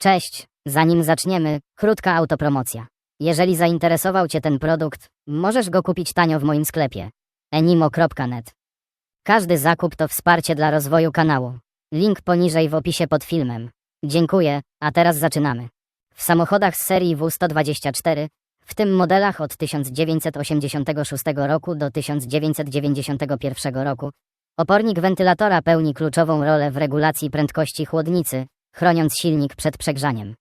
Cześć, zanim zaczniemy, krótka autopromocja. Jeżeli zainteresował Cię ten produkt, możesz go kupić tanio w moim sklepie enimo.net. Każdy zakup to wsparcie dla rozwoju kanału. Link poniżej w opisie pod filmem. Dziękuję, a teraz zaczynamy. W samochodach z serii W124, w tym modelach od 1986 roku do 1991 roku, opornik wentylatora pełni kluczową rolę w regulacji prędkości chłodnicy, chroniąc silnik przed przegrzaniem.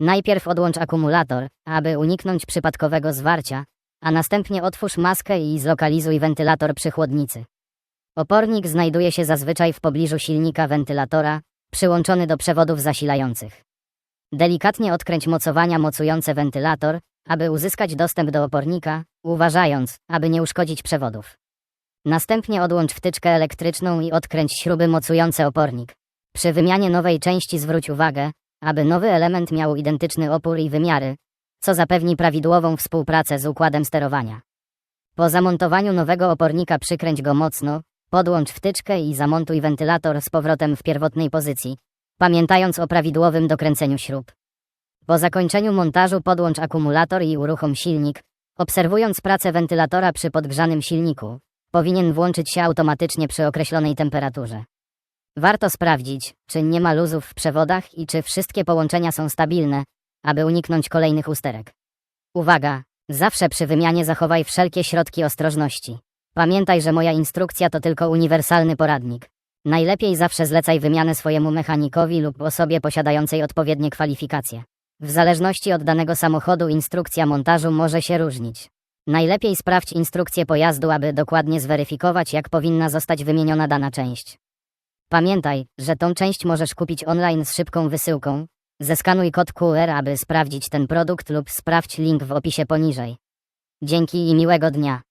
Najpierw odłącz akumulator, aby uniknąć przypadkowego zwarcia, a następnie otwórz maskę i zlokalizuj wentylator przy chłodnicy. Opornik znajduje się zazwyczaj w pobliżu silnika wentylatora, przyłączony do przewodów zasilających. Delikatnie odkręć mocowania mocujące wentylator, aby uzyskać dostęp do opornika, uważając, aby nie uszkodzić przewodów. Następnie odłącz wtyczkę elektryczną i odkręć śruby mocujące opornik. Przy wymianie nowej części zwróć uwagę, aby nowy element miał identyczny opór i wymiary, co zapewni prawidłową współpracę z układem sterowania. Po zamontowaniu nowego opornika przykręć go mocno, podłącz wtyczkę i zamontuj wentylator z powrotem w pierwotnej pozycji, pamiętając o prawidłowym dokręceniu śrub. Po zakończeniu montażu podłącz akumulator i uruchom silnik, obserwując pracę wentylatora przy podgrzanym silniku. Powinien włączyć się automatycznie przy określonej temperaturze. Warto sprawdzić, czy nie ma luzów w przewodach i czy wszystkie połączenia są stabilne, aby uniknąć kolejnych usterek. Uwaga! Zawsze przy wymianie zachowaj wszelkie środki ostrożności. Pamiętaj, że moja instrukcja to tylko uniwersalny poradnik. Najlepiej zawsze zlecaj wymianę swojemu mechanikowi lub osobie posiadającej odpowiednie kwalifikacje. W zależności od danego samochodu instrukcja montażu może się różnić. Najlepiej sprawdź instrukcję pojazdu, aby dokładnie zweryfikować, jak powinna zostać wymieniona dana część. Pamiętaj, że tą część możesz kupić online z szybką wysyłką. Zeskanuj kod QR, aby sprawdzić ten produkt lub sprawdź link w opisie poniżej. Dzięki i miłego dnia.